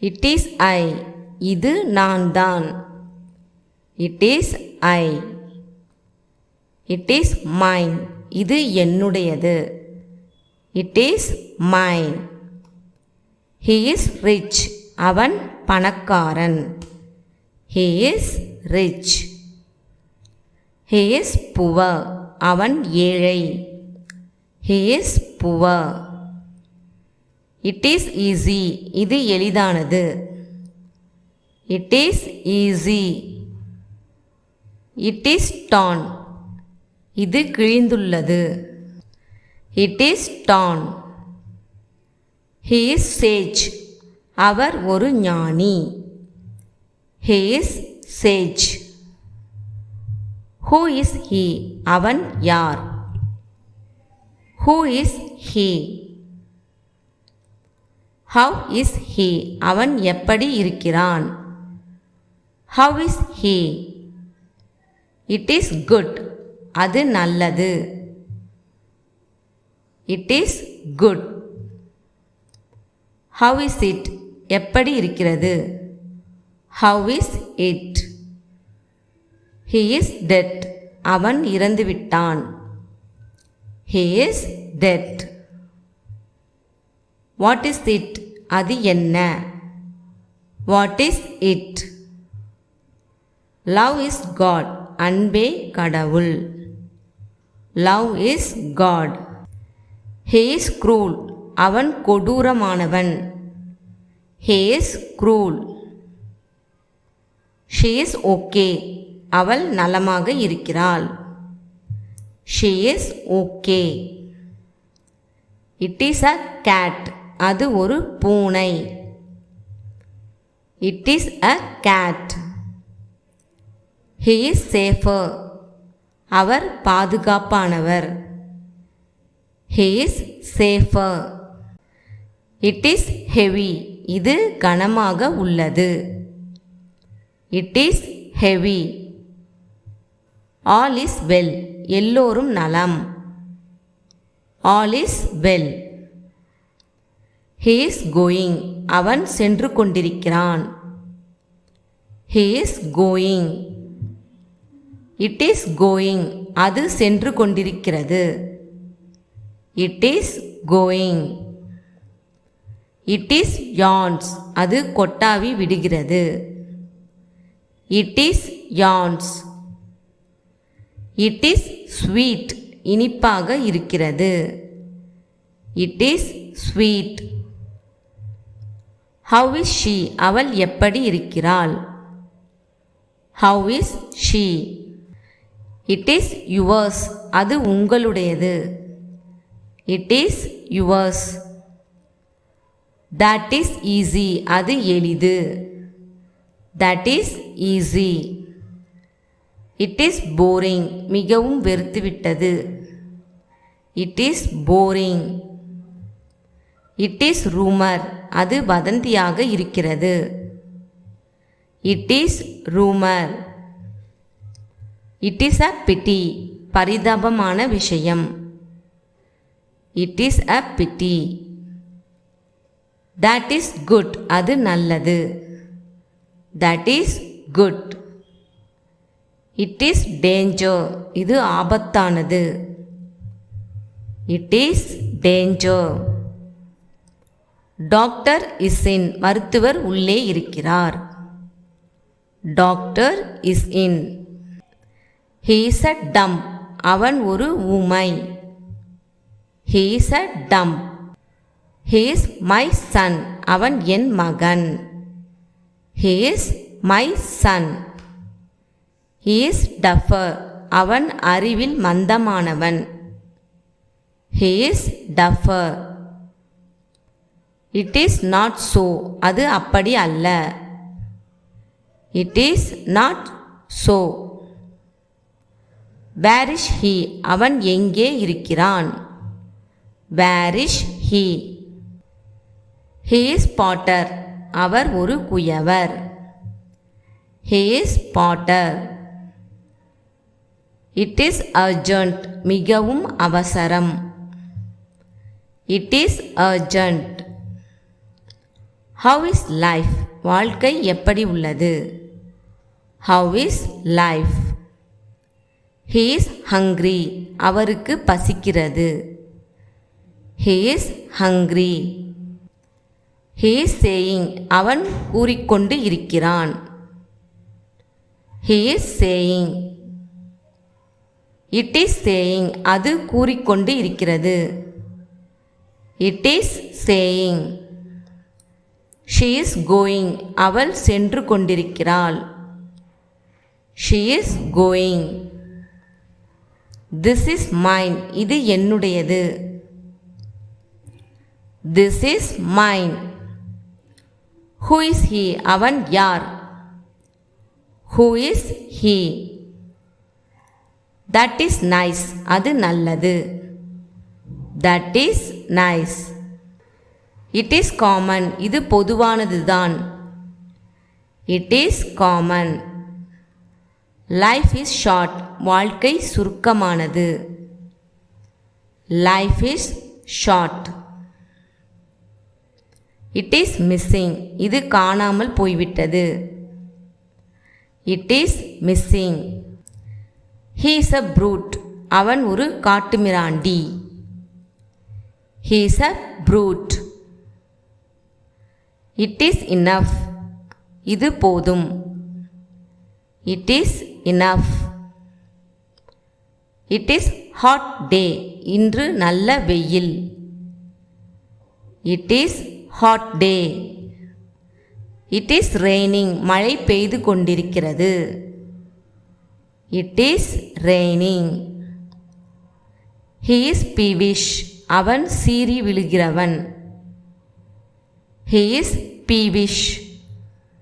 It is ஐ இது நான் தான் it is I it is mine இது என்னுடையது. It is mine he is rich அவன் பணக்காரன். He is rich he is poor அவன் ஏழை. He is poor it is easy இது எளிதானது. It is easy it is torn இது கிழிந்துள்ளது. It is torn he is sage அவர் ஒரு ஞானி. He is sage who is he அவன் யார்? Who is he how is he அவன் எப்படி இருக்கிறான்? How is he it is good அது நல்லது. It is good how is it எப்படி இருக்கிறது? How is it he is dead அவன் இறந்துவிட்டான். He is dead what is it அது என்ன? What is it love is God அன்பே கடவுள். Love is God he is cruel அவன் கொடூரமானவன். He is cruel she is okay அவள் நலமாக இருக்கிறாள். She is okay it is a cat அது ஒரு பூனை. It is a cat he is safer our பாதுகாப்பானவர். He is safer it is heavy இது கனமாக உள்ளது. It is heavy all is well எல்லோரும் நலம். All is well he's is going அவன் சென்று கொண்டிருக்கிறான். He's is going it is going அது சென்று கொண்டிருக்கிறது. It is going it is yawns அது கொட்டாவி விடுகிறது. It is yawns it is sweet இனிப்பாக இருக்கிறது. It is sweet how is she அவள் எப்படி இருக்கிறாள்? How is she it is yours அது உங்களுடையது. It is yours that is easy அது எளிது. That is easy it is boring மிகவும் வெறுத்துவிட்டது. It is boring it is rumour அது வதந்தியாக இருக்கிறது. It is rumour it is a pity பரிதாபமான விஷயம். It is a pity that is good அது நல்லது. That is good it is danger இது ஆபத்தானது. It is danger doctor is in மருத்துவர் உள்ளே இருக்கிறார். Doctor is in he's a dumb அவன் ஒரு ஊமை. ஹீஸ் அ டம் ஹீஸ் மை சன் அவன் என் மகன். He's my son he's duffer அவன் அறிவில் மந்தமானவன். He's duffer it is not so அது அப்படி அல்ல. It is not so where's he அவன் எங்கே இருக்கிறான்? Where's he he is potter அவர் ஒரு குயவர். He is potter it is urgent மிகவும் அவசரம். It is urgent how is life வாழ்க்கை எப்படி உள்ளது? How is life he is hungry அவருக்கு பசிக்கிறது. He is hungry he is saying அவன் கூறிக்கொண்டு இருக்கிறான். He is saying it is saying அது கூறிக்கொண்டு இருக்கிறது. It is saying she is going அவள் சென்று கொண்டிருக்கிறாள். She is going this is mine இது என்னுடையது. This is mine who is he அவன் யார்? Who is he that is nice அது நல்லது. That is nice it is common இது பொதுவானது தான் it is common life is short வாழ்க்கை சுருக்கமானது. Life is short it is missing இது காணாமல் போய்விட்டது. It is missing he is a brute அவன் ஒரு காட்டுமிராண்டி. He is a brute it is enough இது போதும். It is enough it is hot day இன்று நல்ல வெயில். It is hot day it is raining மழை பெய்து கொண்டிருக்கிறது. It is raining he is peevish அவன் சீறி விழுகிறவன். He is பீவிஷ்